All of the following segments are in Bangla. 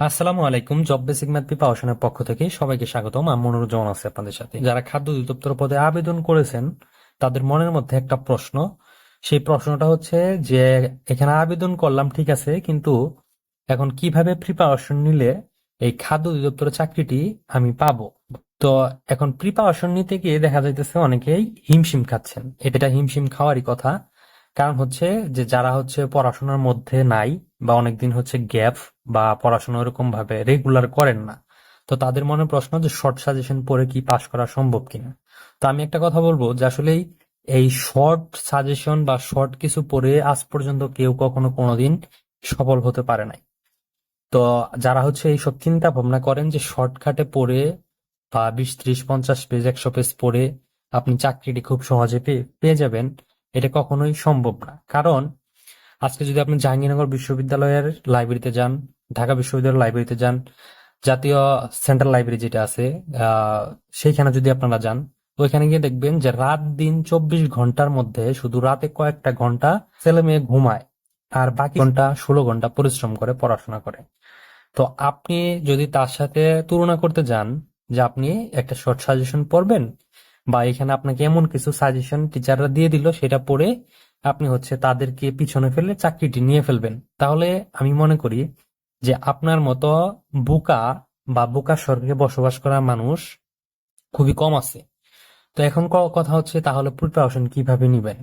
আসসালামু আলাইকুম জব বেসিক ম্যাথ প্রিপারেশনের পক্ষ থেকে সবাইকে স্বাগতম। আমি মনোরঞ্জন আছি আপনাদের সাথে। যারা খাদ্য অধিদপ্তর পদে আবেদন করেছেন, তাদের মনের মধ্যে একটা প্রশ্ন। সেই প্রশ্নটা হচ্ছে যে, এখানে আবেদন করলাম, ঠিক আছে, কিন্তু এখন কীভাবে প্রিপারেশন নিলে এই খাদ্য অধিদপ্তরের চাকরিটি আমি পাবো? তো এখন প্রিপারেশন নিতে গিয়ে দেখা যাইতেছে অনেকেই হিমশিম খাচ্ছেন। এটা হিমশিম খাওয়ারই কথা। কারণ হচ্ছে যে, যারা হচ্ছে পড়াশোনার মধ্যে নাই বা অনেকদিন হচ্ছে গ্যাপ বা পড়াশোনা এরকম ভাবে রেগুলার করেন না। তো তাদের মনে প্রশ্ন যে শর্ট সাজেশন পড়ে কি পাশ করা সম্ভব কিনা? তো আমি একটা কথা বলব যে আসলে এই শর্ট সাজেশন বা শর্ট কিছু পড়ে আজ পর্যন্ত কেউ কখনো কোনোদিন সফল হতে পারে নাই। তো যারা হচ্ছে এইসব চিন্তা ভাবনা করেন যে শর্টকাটে পড়ে বা বিশ, ত্রিশ, পঞ্চাশ পেজ একশো পেজ পড়ে আপনি চাকরিটি খুব সহজে পেয়ে পেয়ে যাবেন, এটা কখনোই সম্ভব না। কারণ আজকে যদি আপনি জাহাঙ্গীরনগর বিশ্ববিদ্যালয়ের লাইব্রেরিতে যান ঢাকা বিশ্ববিদ্যালয়ের লাইব্রেরিতে যান। জাতীয় সেন্ট্রাল লাইব্রেরি যেটা আছে সেইখানে যদি আপনারা যান, ওইখানে গিয়ে দেখবেন যে রাত দিন চব্বিশ ঘণ্টার মধ্যে শুধু রাতে কয়েকটা ঘণ্টা ছেলে মেয়ে ঘুমায় আর বাকি ঘণ্টা ষোলো ঘণ্টা পরিশ্রম করে, পড়াশোনা করে। তো আপনি যদি তার সাথে তুলনা করতে যান যে আপনি একটা শর্ট সাজেশন পড়বেন বা এখানে আপনাকে এমন কিছু সাজেশন টিচাররা দিয়ে দিল, সেটা পড়ে আপনি হচ্ছে তাদেরকে পিছনে ফেলে চাকরিটি নিয়ে ফেলবেন। তাহলে আমি মনে করি যে আপনার মতো বুকা বা বুকা স্বর্গে বসবাস করা মানুষ খুবই কম আছে। তো এখন কথা হচ্ছে তাহলে প্রিপারেশন কীভাবে নিবেন?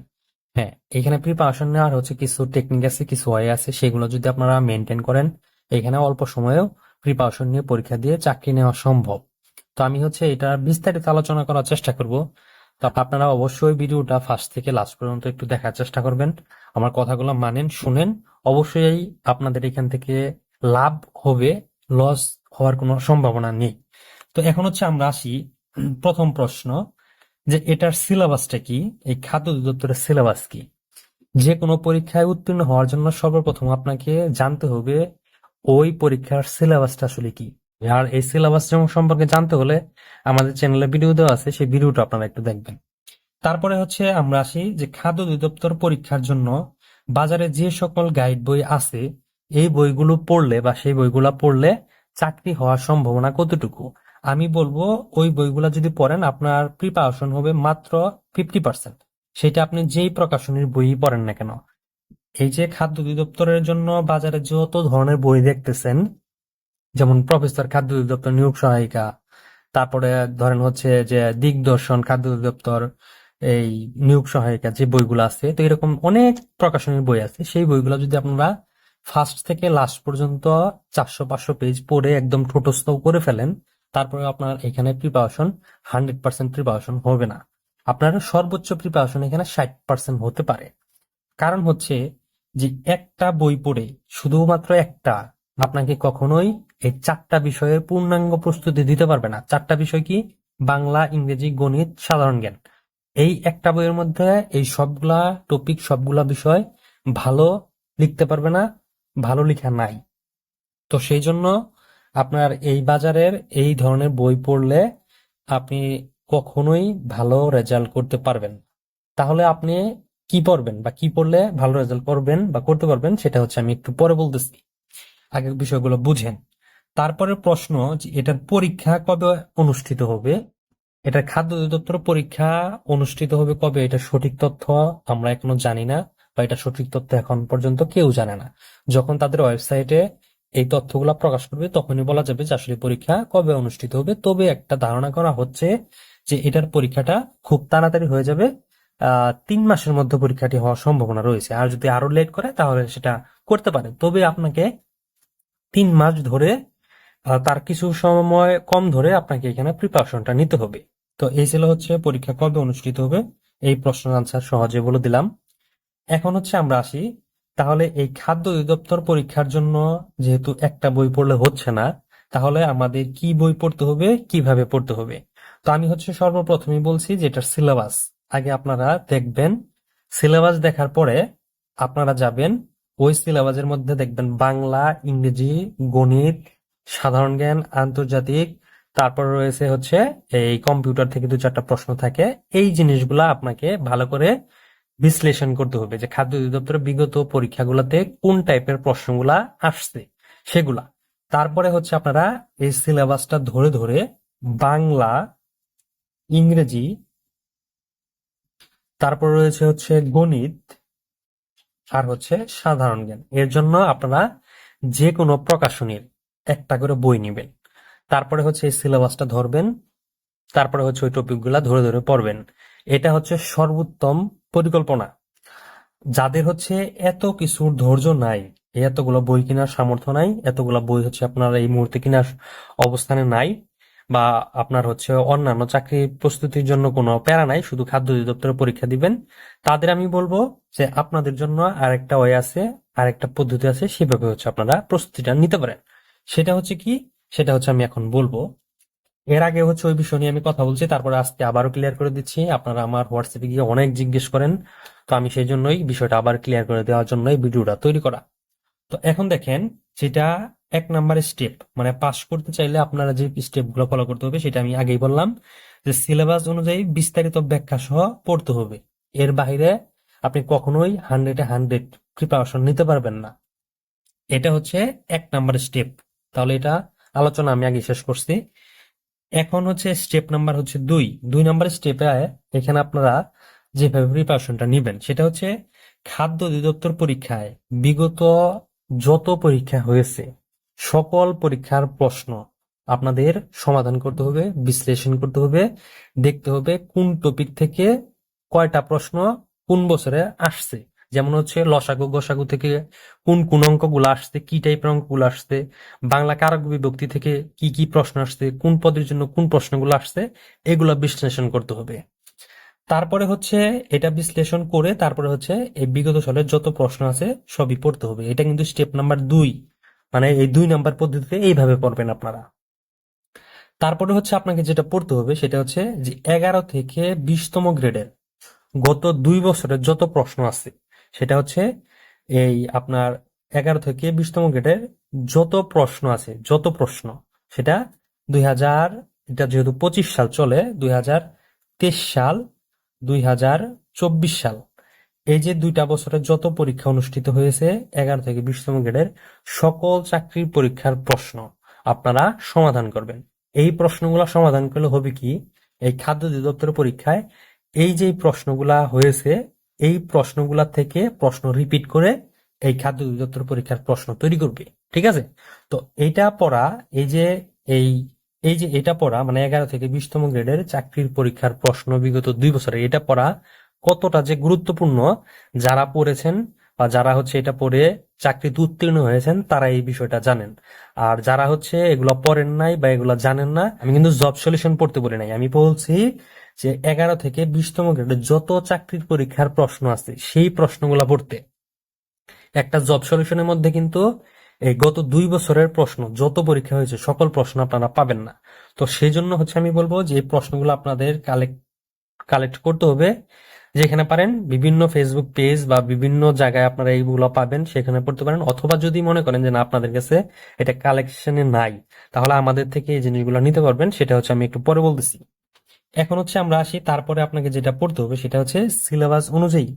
হ্যাঁ এখানে প্রিপারেশন নেওয়ার হচ্ছে কিছু টেকনিক আছে, কিছু ওয়ে আছে, সেগুলো যদি আপনারা মেনটেন করেন, এখানে অল্প সময়েও প্রিপারেশন নিয়ে পরীক্ষা দিয়ে চাকরি নেওয়া সম্ভব। তো আমি হচ্ছে এটা বিস্তারিত আলোচনা করার চেষ্টা করব। তো আপনারা অবশ্যই ভিডিওটা ফার্স্ট থেকে লাস্ট পর্যন্ত একটু দেখার চেষ্টা করবেন। আমার কথাগুলো মানেন, শুনেন। অবশ্যই আপনাদের এখান থেকে লাভ হবে লস হওয়ার কোনো সম্ভাবনা নেই। তো এখন হচ্ছে আমরা আসি প্রথম প্রশ্ন, যে এটার সিলেবাসটা কি? এই খাদ্য অধিদপ্তরের সিলেবাস কি? যে কোনো পরীক্ষায় উত্তীর্ণ হওয়ার জন্য সর্বপ্রথম আপনাকে জানতে হবে ওই পরীক্ষার সিলেবাসটা আসলে কি। আর এই সিলেবাস যেমন সম্পর্কে জানতে হলে আমাদের চ্যানেলে ভিডিও দেওয়া আছে, সেই ভিডিওটা আপনারা একটু দেখবেন। তারপরে হচ্ছে আমরা আসি যে খাদ্য অধিদপ্তর পরীক্ষার জন্য বাজারে যে সকল গাইড বই আছে এই বইগুলো পড়লে বা সেই বইগুলো পড়লে চাকরি হওয়ার সম্ভাবনা কতটুকু? আমি বলব, ওই বইগুলা যদি পড়েন, আপনার প্রিপারেশন হবে মাত্র ফিফটি পার্সেন্ট সেটা আপনি যেই প্রকাশনীর বই পড়েন না কেন। এই যে খাদ্য অধিদপ্তরের জন্য বাজারে যত ধরনের বই দেখতেছেন, যেমন প্রফেসর খাদ্য অধিদপ্তর, নিয়োগ সহায়িকা, তারপরে ধরেন হচ্ছে যে দিগদর্শন খাদ্য অধিদপ্তর, এই নিয়োগ সহায়িকা যে বইগুলো আছে, তো এরকম অনেক প্রকাশনীর বই আছে। সেই বইগুলো যদি আপনারা ফার্স্ট থেকে লাস্ট পর্যন্ত চারশো পাঁচশো পেজ পড়ে একদম ঠোঁটস্থ করে ফেলেন, তারপরে আপনার এখানে প্রিপারেশন হান্ড্রেড পার্সেন্ট প্রিপারেশন হবে না। আপনার সর্বোচ্চ প্রিপারেশন এখানে ষাট পার্সেন্ট হতে পারে। কারণ হচ্ছে যে একটা বই পড়ে শুধুমাত্র একটা আপনাকে কখনোই এই চারটা বিষয়ের পূর্ণাঙ্গ প্রস্তুতি দিতে পারবে না। চারটা বিষয় কি? বাংলা, ইংরেজি, গণিত, সাধারণ জ্ঞান। এই একটা বইয়ের মধ্যে এই সবগুলা টপিক সবগুলা বিষয় ভালো লিখতে পারবে না ভালো লেখা নাই। তো সেই জন্য আপনার এই বাজারের এই ধরনের বই পড়লে আপনি কখনোই ভালো রেজাল্ট করতে পারবেন। তাহলে আপনি কি পড়বেন বা কি পড়লে ভালো রেজাল্ট করবেন বা করতে পারবেন সেটা হচ্ছে আমি একটু পরে বলতেছি। আগে বিষয়গুলো বুঝেন। তারপরে প্রশ্ন যে এটার পরীক্ষা কবে অনুষ্ঠিত হবে? এটা খাদ্য অধিদপ্তর পরীক্ষা অনুষ্ঠিত হবে কবে? এটা সঠিক তথ্য আমরা এখনও জানি না। বা এটা সঠিক তথ্য এখন পর্যন্ত কেউ জানে না। যখন তাদের ওয়েবসাইটে এই তথ্যগুলো প্রকাশ করবে, তখনই বলা যাবে যে আসলে পরীক্ষা কবে অনুষ্ঠিত হবে। তবে একটা ধারণা করা হচ্ছে যে এটার পরীক্ষাটা খুব তাড়াতাড়ি হয়ে যাবে। তিন মাসের মধ্যে পরীক্ষাটি হওয়ার সম্ভাবনা রয়েছে। আর যদি আরও লেট করে, তাহলে সেটা করতে পারে। তবে আপনাকে তিন মাস ধরে তার কিছু সময় কম ধরে আপনাকে এখানে প্রিপারেশনটা নিতে হবে। তো এই ছিল হচ্ছে পরীক্ষা কবে অনুষ্ঠিত হবে। এই প্রশ্নের আনসার সহজে বলে দিলাম। এখন হচ্ছে আমরা আসি। তাহলে এই খাদ্য অধিদপ্তর পরীক্ষার জন্য যেহেতু একটা বই পড়লে হচ্ছে না, তাহলে আমাদের কি বই পড়তে হবে, কীভাবে পড়তে হবে? তো আমি হচ্ছে সর্বপ্রথমে বলছি যে এটার সিলেবাস। আগে আপনারা দেখবেন, সিলেবাস দেখার পরে আপনারা যাবেন, ওই সিলেবাসের মধ্যে দেখবেন বাংলা, ইংরেজি, গণিত, সাধারণ জ্ঞান, আন্তর্জাতিক, তারপর রয়েছে হচ্ছে এই কম্পিউটার থেকে দু চারটা প্রশ্ন থাকে। এই জিনিসগুলা আপনাকে ভালো করে বিশ্লেষণ করতে হবে যে খাদ্য অধিদপ্তরের বিগত পরীক্ষাগুলোতে কোন টাইপের প্রশ্নগুলা আসছে, সেগুলা। তারপরে হচ্ছে আপনারা এই সিলেবাসটা ধরে ধরে বাংলা, ইংরেজি, তারপর রয়েছে হচ্ছে গণিত, আর হচ্ছে সাধারণ জ্ঞান। এর জন্য আপনারা যে কোনো প্রকাশনীর একটা করে বই নেবেন। তারপরে হচ্ছে এই সিলেবাসটা ধরবেন, তারপরে হচ্ছে ওই টপিকগুলা ধরে ধরে পড়বেন। এটা হচ্ছে সর্বোত্তম পরিকল্পনা। যাদের হচ্ছে এত কিছুর ধৈর্য নাই, এতগুলো বই কেনার সামর্থ্য নাই, এতগুলো বই হচ্ছে আপনার এই মুহূর্তে কেনার অবস্থানে নাই বা আপনার হচ্ছে অন্যান্য চাকরি প্রস্তুতির জন্য কোনো প্যারা নাই, শুধু খাদ্য অধিদপ্তরের পরীক্ষা দিবেন। তাদের আমি বলব যে আপনাদের জন্য আরেকটা ওয়ে আছে, আরেকটা পদ্ধতি আছে, সেভাবে হচ্ছে আপনারা প্রস্তুতিটা নিতে পারেন। সেটা হচ্ছে কি? সেটা হচ্ছে আমি এখন বলব এর আগে হচ্ছে ওই বিষয় নিয়ে আমি কথা বলছি, তারপরে আজকে আবারও ক্লিয়ার করে দিচ্ছি। আপনারা আমার হোয়াটসঅ্যাপে গিয়ে অনেক জিজ্ঞেস করেন, তো আমি সেই জন্যই বিষয়টা আবার ক্লিয়ার করে দেওয়ার জন্যই ভিডিওটা তৈরি করা। তো এখন দেখেন, যেটা এক নাম্বার স্টেপ মানে পাস করতে চাইলে আপনারা যে স্টেপগুলো ফলো করতে হবে সেটা আমি আগেই বললাম, যে সিলেবাস অনুযায়ী বিস্তারিত ব্যাখ্যা সহ পড়তে হবে। এর বাইরে আপনি কখনোই হান্ড্রেডে হান্ড্রেড প্রিপারেশন নিতে পারবেন না। এটা হচ্ছে এক নাম্বার স্টেপ তাহলে এটা আলোচনা আমি আগে শেষ করছি। এখন হচ্ছে স্টেপ নাম্বার হচ্ছে দুই। দুই নাম্বার স্টেপে এখানে আপনারা যেভাবে প্রিপারেশনটা নেবেন, সেটা হচ্ছে খাদ্য অধিদপ্তর পরীক্ষায় বিগত যত পরীক্ষা হয়েছে, সকল পরীক্ষার প্রশ্ন আপনাদের সমাধান করতে হবে, বিশ্লেষণ করতে হবে, দেখতে হবে কোন টপিক থেকে কয়টা প্রশ্ন কোন বছরে আসছে। যেমন হচ্ছে লসাগু, গসাগু থেকে কোন কোন অঙ্কগুলো আসছে, কি টাইপের অঙ্কগুলো আসছে, বাংলা কারক বিভক্তি থেকে কি কি প্রশ্ন আসছে, কোন পদের জন্য কোন প্রশ্নগুলো আসছে, এগুলো বিশ্লেষণ করতে হবে। তারপরে হচ্ছে এটা বিশ্লেষণ করে তারপরে হচ্ছে এই বিগত সালের যত প্রশ্ন আছে সবই পড়তে হবে। এটা কিন্তু স্টেপ নাম্বার দুই। মানে এই দুই নাম্বার পদ্ধতিতে এইভাবে পড়বেন আপনারা। তারপরে হচ্ছে আপনাকে যেটা পড়তে হবে সেটা হচ্ছে যে এগারো থেকে বিশতম গ্রেডের গত দুই বছরের যত প্রশ্ন আছে সেটা হচ্ছে এই আপনার এগারো থেকে বিশতম গ্রেডের যত প্রশ্ন আছে, যত প্রশ্ন, সেটা দুই হাজার এটা যেহেতু পঁচিশ সাল চলে দুই হাজার তেইশ সাল দুই হাজার চব্বিশ সাল। এই যে দুইটা বছরে যত পরীক্ষা অনুষ্ঠিত হয়েছে, এগারো থেকে বিশতম গ্রেডের সকল চাকরির পরীক্ষার প্রশ্ন আপনারা সমাধান করবেন। এই প্রশ্নগুলো সমাধান করলে হবে কি? এই খাদ্য অধিদপ্তরের পরীক্ষায় এই যে প্রশ্নগুলা হয়েছে এই প্রশ্নগুলা থেকে প্রশ্ন রিপিট করে এই খাদ্য অধিদপ্তর পরীক্ষার প্রশ্ন তৈরি করবে, ঠিক আছে? তো এটা পড়া, এই যে এই এই যে এটা পড়া মানে এগারো থেকে বিশতম গ্রেডের চাকরির পরীক্ষার প্রশ্ন বিগত দুই বছরে, এটা পড়া কতটা যে গুরুত্বপূর্ণ, যারা পড়েছেন বা যারা হচ্ছে এটা পড়ে চাকরিতে উত্তীর্ণ হয়েছেন, তারা এই বিষয়টা জানেন। আর যারা হচ্ছে এগুলো পড়েন নাই বা এগুলো জানেন না, আমি কিন্তু জব সলিউশন পড়তে বলি নাই। আমি বলছি যে এগারো থেকে বিশতম গ্রেডের যত চাকরির পরীক্ষার প্রশ্ন আছে, সেই প্রশ্নগুলো পড়তে। একটা জব সলিউশনের মধ্যে কিন্তু এই গত দুই বছরের প্রশ্ন, যত পরীক্ষা হয়েছে, সকল প্রশ্ন আপনারা পাবেন না। তো সেই জন্য হচ্ছে আমি বলব যে এই প্রশ্নগুলো আপনাদের কালেক্ট কালেক্ট করতে হবে। যেখানে পারেন বিভিন্ন ফেসবুক পেজ বা বিভিন্ন জায়গায় আপনারা এইগুলো পাবেন, সেখানে পড়তে পারেন। অথবা যদি মনে করেন যে না, আপনাদের কাছে এটা কালেকশনে নাই, তাহলে আমাদের থেকে এই জিনিসগুলো নিতে পারবেন, সেটা হচ্ছে আমি একটু পরে বলতেছি। এখন হচ্ছে আমরা আসি, তারপরে আপনাকে যেটা পড়তে হবে সেটা হচ্ছে সিলেবাস অনুযায়ী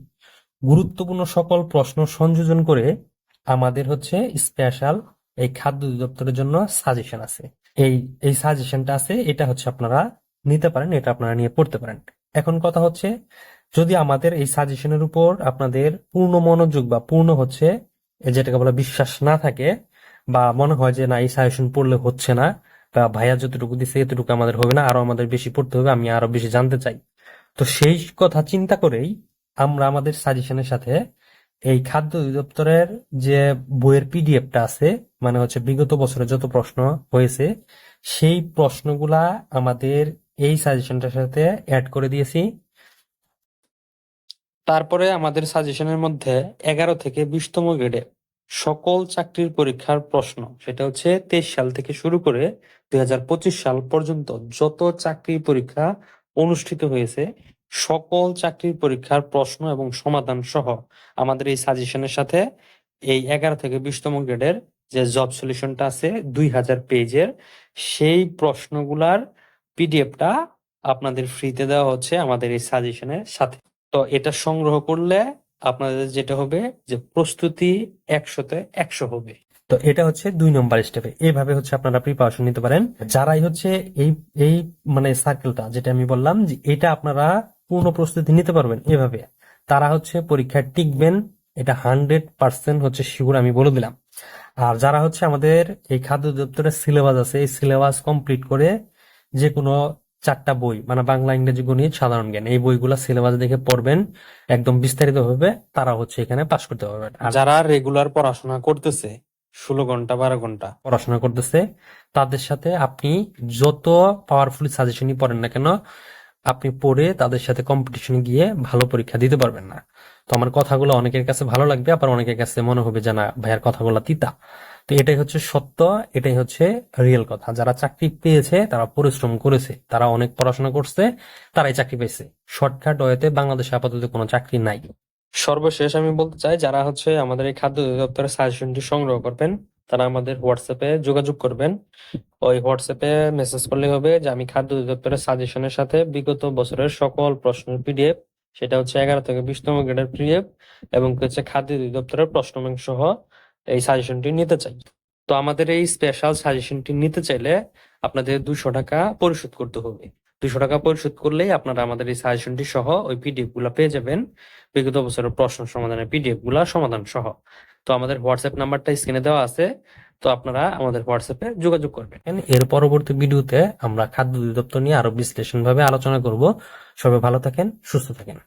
গুরুত্বপূর্ণ সকল প্রশ্ন সংযোজন করে আমাদের হচ্ছে স্পেশাল এই খাদ্য অধিদপ্তরের জন্য সাজেশন আছে। এই এই সাজেশনটা আছে, এটা হচ্ছে আপনারা নিতে পারেন, এটা আপনারা নিয়ে পড়তে পারেন। এখন কথা হচ্ছে যদি আমাদের এই সাজেশনের উপর আপনাদের পূর্ণ মনোযোগ বা পূর্ণ হচ্ছে যেটাকে বলা বিশ্বাস না থাকে, বা মনে হয় যে না, এই সাজেশন পড়লে হচ্ছে না, বা ভাইয়া যতটুকু দিচ্ছে এতটুকু আমাদের হবে না, আরও আমাদের বেশি পড়তে হবে, আমি আরও বেশি জানতে চাই। তো সেই কথা চিন্তা করেই আমরা আমাদের সাজেশনের সাথে এই খাদ্য অধিদপ্তরের যে বইয়ের পিডিএফটা আছে মানে হচ্ছে বিগত বছরে যত প্রশ্ন হয়েছে, সেই প্রশ্নগুলা আমাদের এই সাজেশনটার সাথে অ্যাড করে দিয়েছি। তারপরে আমাদের সাজেশনের মধ্যে এগারো থেকে বিশতম গ্রেডে সকল চাকরির পরীক্ষার প্রশ্ন, সেটা হচ্ছে তেইশ সাল থেকে শুরু করে দুই হাজার পঁচিশ সাল পর্যন্ত যত চাকরির পরীক্ষা অনুষ্ঠিত হয়েছে, সকল চাকরির পরীক্ষার প্রশ্ন এবং সমাধান সহ আমাদের এই সাজেশনের সাথে এই এগারো থেকে বিশতম গ্রেডের যে জব সলিউশনটা আছে দুই হাজার পেজের সেই প্রশ্নগুলার পিডিএফটা আপনাদের ফ্রিতে দেওয়া হচ্ছে আমাদের এই সাজেশনের সাথে। তো এটা সংগ্রহ করলে আপনাদের যেটা হবে যে প্রস্তুতি একশোতে একশো হবে। তো এটা হচ্ছে দুই নম্বর স্টেপে এইভাবে হচ্ছে আপনারা প্রিপারেশন নিতে পারেন। যারাই হচ্ছে এই এই মানে সার্কেলটা যেটা আমি বললাম যে এটা আপনারা পূর্ণ প্রস্তুতি নিতে পারবেন এভাবে। তারা হচ্ছে পরীক্ষায় টিকবেন, এটা হান্ড্রেড পার্সেন্ট হচ্ছে শিওর আমি বলে দিলাম। আর যারা হচ্ছে আমাদের এই খাদ্য দপ্তরের সিলেবাস আছে, এই সিলেবাস কমপ্লিট করে যে কোনো চারটা বই মানে বাংলা ইংরেজি গণিত সাধারণ জ্ঞান। এই বইগুলা সিলেবাস দেখে পড়বেন একদম বিস্তারিত ভাবে তারা হচ্ছে এখানে পাশ করতে পারবেন। যারা রেগুলার পড়াশোনা করতেছে ষোলো ঘণ্টা বারো ঘণ্টা। পড়াশোনা করতেছে তাদের সাথে আপনি যত পাওয়ারফুল সাজেশনই পড়েন না কেন আপনি পড়ে তাদের সাথে কম্পিটিশনে গিয়ে ভালো পরীক্ষা দিতে পারবেন না। তো আমার কথাগুলো অনেকের কাছে ভালো লাগবে আবার অনেকের কাছে মনে হবে যে না ভাইয়ার কথাগুলো তিতা। তো এটাই হচ্ছে সত্য, এটাই হচ্ছে রিয়েল কথা। যারা চাকরি পেয়েছে, তারা পরিশ্রম করেছে, তারা অনেক পড়াশোনা করছে, তারাই চাকরি পেয়েছে। শর্টকাট ওয়েতে বাংলাদেশে আপাতত কোনো চাকরি নাই। সর্বশেষ আমি বলতে চাই, যারা হচ্ছে আমাদের এই খাদ্য অধিদপ্তরের সাজেশনটি সংগ্রহ করবেন, তারা আমাদের হোয়াটসঅ্যাপে যোগাযোগ করবেন। ওই হোয়াটসঅ্যাপে মেসেজ করলে হবে যে, আমি খাদ্য অধিদপ্তরের সাজেশনের সাথে বিগত বছরের সকল প্রশ্নের পিডিএফ সেটা হচ্ছে এগারো থেকে বিশতম গ্রেডের পিডিএফ এবং হচ্ছে খাদ্য অধিদপ্তরের প্রশ্ন সহ এই সাজেশনটি নিতে চাই। তো আমাদের এই স্পেশাল সাজেশনটি নিতে চাইলে আপনাদের দুশো টাকা পরিশোধ করতে হবে। দুশো টাকা পরিশোধ করলেই আপনারা আমাদের এই সাজেশনটি সহ ওই পিডিএফগুলা পেয়ে যাবেন। বিগত বছরের প্রশ্ন সমাধানের পিডিএফগুলা সমাধান সহ। তো আমাদের হোয়াটসঅ্যাপ নাম্বারটা স্ক্রিনে দেওয়া আছে। তো আপনারা আমাদের হোয়াটসঅ্যাপে যোগাযোগ করবেন। এর পরবর্তী ভিডিওতে আমরা খাদ্য অধিদপ্তর নিয়ে আরও বিশ্লেষণ ভাবে আলোচনা করব। সবাই ভালো থাকেন, সুস্থ থাকেন।